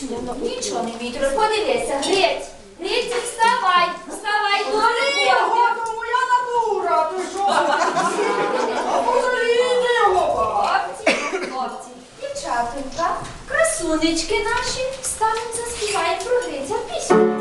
чую, нічого не вітрю. Подивися, грець, грець, вставай, вставай, дори я тому я натура, ти що? А позалійте його. Хлопці, хлопці, дівчатонька, красунечки наші, встануть, заспівають про пісню.